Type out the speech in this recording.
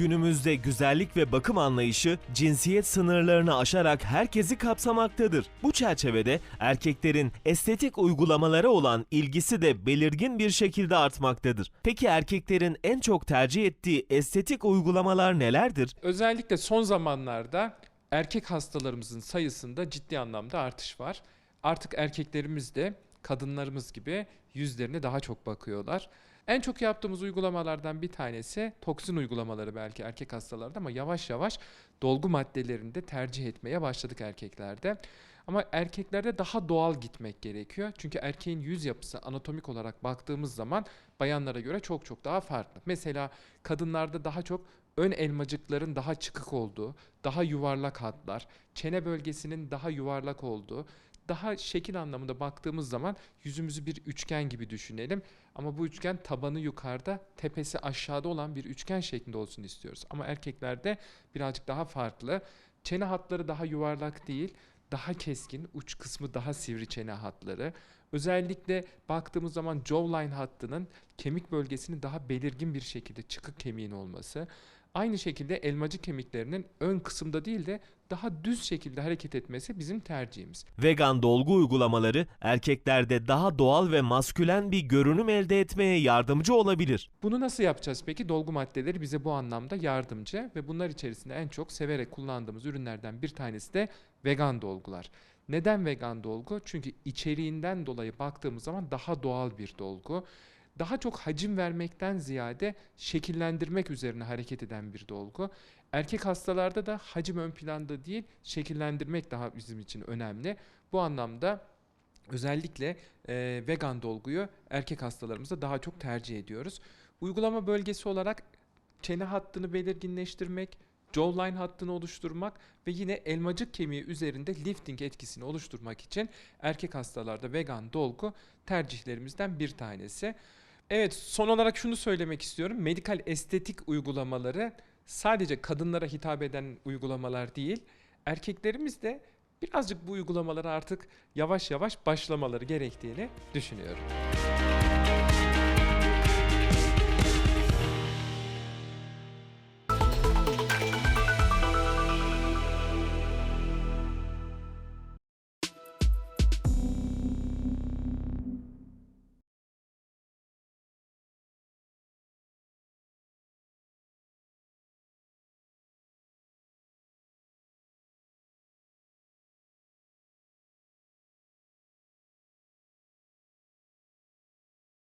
Günümüzde güzellik ve bakım anlayışı cinsiyet sınırlarını aşarak herkesi kapsamaktadır. Bu çerçevede erkeklerin estetik uygulamalara olan ilgisi de belirgin bir şekilde artmaktadır. Peki erkeklerin en çok tercih ettiği estetik uygulamalar nelerdir? Özellikle son zamanlarda erkek hastalarımızın sayısında ciddi anlamda artış var. Artık erkeklerimiz de kadınlarımız gibi yüzlerine daha çok bakıyorlar. En çok yaptığımız uygulamalardan bir tanesi toksin uygulamaları belki erkek hastalarda ama yavaş yavaş dolgu maddelerini de tercih etmeye başladık erkeklerde. Ama erkeklerde daha doğal gitmek gerekiyor. Çünkü erkeğin yüz yapısı anatomik olarak baktığımız zaman bayanlara göre çok çok daha farklı. Mesela kadınlarda daha çok ön elmacıkların daha çıkık olduğu, daha yuvarlak hatlar, çene bölgesinin daha yuvarlak olduğu, daha şekil anlamında baktığımız zaman yüzümüzü bir üçgen gibi düşünelim. Ama bu üçgen tabanı yukarıda, tepesi aşağıda olan bir üçgen şeklinde olsun istiyoruz. Ama erkeklerde birazcık daha farklı. Çene hatları daha yuvarlak değil, daha keskin, uç kısmı daha sivri çene hatları. Özellikle baktığımız zaman jawline hattının kemik bölgesinin daha belirgin bir şekilde çıkık kemiğin olması. Aynı şekilde elmacık kemiklerinin ön kısımda değil de daha düz şekilde hareket etmesi bizim tercihimiz. Vegan dolgu uygulamaları erkeklerde daha doğal ve maskülen bir görünüm elde etmeye yardımcı olabilir. Bunu nasıl yapacağız peki? Dolgu maddeleri bize bu anlamda yardımcı ve bunlar içerisinde en çok severek kullandığımız ürünlerden bir tanesi de vegan dolgular. Neden vegan dolgu? Çünkü içeriğinden dolayı baktığımız zaman daha doğal bir dolgu. Daha çok hacim vermekten ziyade şekillendirmek üzerine hareket eden bir dolgu. Erkek hastalarda da hacim ön planda değil, şekillendirmek daha bizim için önemli. Bu anlamda özellikle e, vegan dolguyu erkek hastalarımızda daha çok tercih ediyoruz. Uygulama bölgesi olarak çene hattını belirginleştirmek, jawline hattını oluşturmak ve yine elmacık kemiği üzerinde lifting etkisini oluşturmak için erkek hastalarda vegan dolgu tercihlerimizden bir tanesi. Evet son olarak şunu söylemek istiyorum. Medikal estetik uygulamaları sadece kadınlara hitap eden uygulamalar değil. Erkeklerimiz de birazcık bu uygulamalara artık yavaş yavaş başlamaları gerektiğini düşünüyorum.